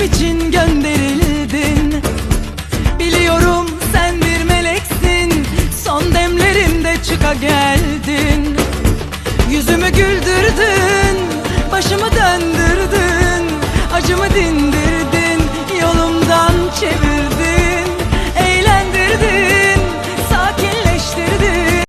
Sevmem için gönderildin. Biliyorum sen bir meleksin. Son demlerimde çıka geldin. Yüzümü güldürdün